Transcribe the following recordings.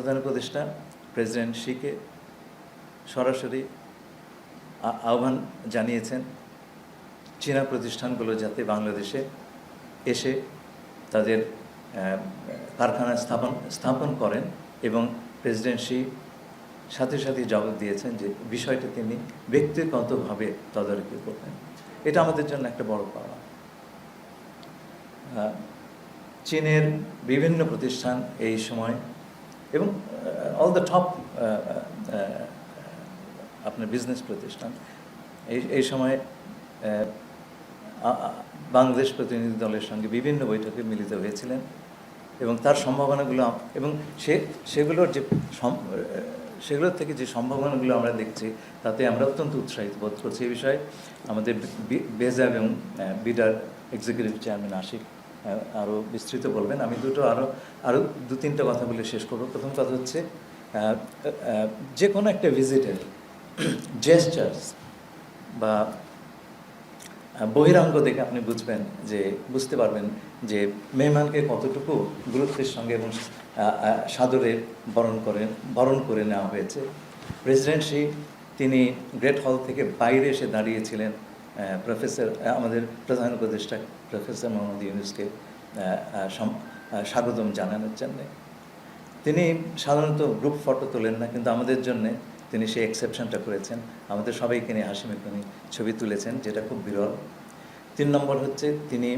প্রধান উপদেষ্টা প্রেসিডেন্ট শিকে সরাসরি আহ্বান জানিয়েছেন, চীনা প্রতিষ্ঠানগুলো যাতে বাংলাদেশে এসে তাদের কারখানা স্থাপন স্থাপন করেন এবং প্রেসিডেন্ট শি সাথে সাথে জবাব দিয়েছেন যে বিষয়টি তিনি ব্যক্তিগতভাবে তদারকি করবেন। এটা আমাদের জন্য একটা বড় পাওয়া চীনের বিভিন্ন প্রতিষ্ঠান এই সময় এবং অল দ্য টপ আপনার বিজনেস প্রতিষ্ঠান। এই এই সময় বাংলাদেশ প্রতিনিধি দলের সঙ্গে বিভিন্ন বৈঠকে মিলিত হয়েছিলেন এবং তার সম্ভাবনাগুলো এবং সে, সেগুলোর যে সেগুলোর থেকে যে সম্ভাবনাগুলো আমরা দেখছি, তাতে আমরা অত্যন্ত উৎসাহিত বোধ করছি। এই বিষয়ে আমাদের বেজাব এবং বিডার এক্সিকিউটিভ চেয়ারম্যান আশিক আরও বিস্তৃত বলবেন। আমি দুটো আরও আরও দু তিনটা কথা বলে শেষ করব। প্রথম কথা হচ্ছে যে কোনো একটা ভিজিটের জেস্টার্স বা বহিরাঙ্গ দেখে আপনি বুঝবেন যে, বুঝতে পারবেন যে মেহমানকে কতটুকু গুরুত্বের সঙ্গে এবং সাদরে বরণ করে বরণ করে নেওয়া হয়েছে। প্রেসিডেন্ট তিনি গ্রেট হল থেকে বাইরে এসে দাঁড়িয়েছিলেন। প্রফেসর আমাদের প্রধান উপদেষ্টা প্রফেসর মোহাম্মদ ইউনুসকে স্বাগতম জানানোর জন্যে। তিনি সাধারণত গ্রুপ ফটো তোলেন না, কিন্তু আমাদের জন্য তিনি সেই এক্সেপশনটা করেছেন। আমাদের সবাইকে নিয়ে হাসি মুখে ছবি তুলেছেন, যেটা খুব বিরল। তিন নম্বর হচ্ছে তিনি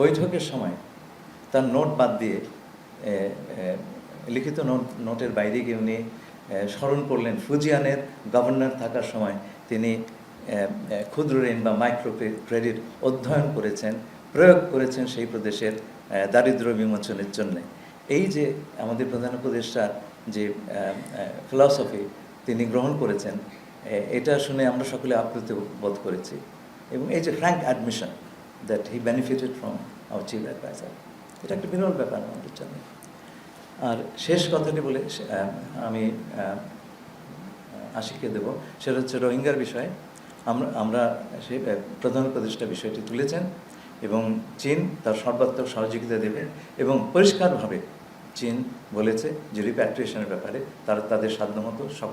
বৈঠকের সময় তার নোট বাদ দিয়ে লিখিত নোট, নোটের বাইরে গিয়ে উনি স্মরণ করলেন। ফুজিয়ানের গভর্নর থাকার সময় তিনি ক্ষুদ্র ঋণ বা মাইক্রো ক্রেডিট অধ্যয়ন করেছেন প্রয়োগ করেছেন সেই প্রদেশের এ, দারিদ্র্য বিমোচনের জন্যে। এই যে আমাদের প্রধান উপদেষ্টার যে ফিলসফি তিনি গ্রহণ করেছেন এটা শুনে আমরা সকলে আপ্লুত বোধ করেছি। এবং এই যে frank admission that he benefited from our chief adviser এটা একটা বিরল ব্যাপার আমাদের জন্য। আর শেষ কথাটি বলে আমি আহ, আশিককে দেব। সেটা হচ্ছে রোহিঙ্গার বিষয়ে। আমরা আমরা সেই প্রধান উপদেষ্টা বিষয়টি তুলেছেন এবং চীন তার সর্বাত্মক সহযোগিতা দেবে এবং পরিষ্কারভাবে চীন বলেছে যে রিপ্যাট্রিয়েশনের ব্যাপারে তারা, তাদের সাধ্যমতো সব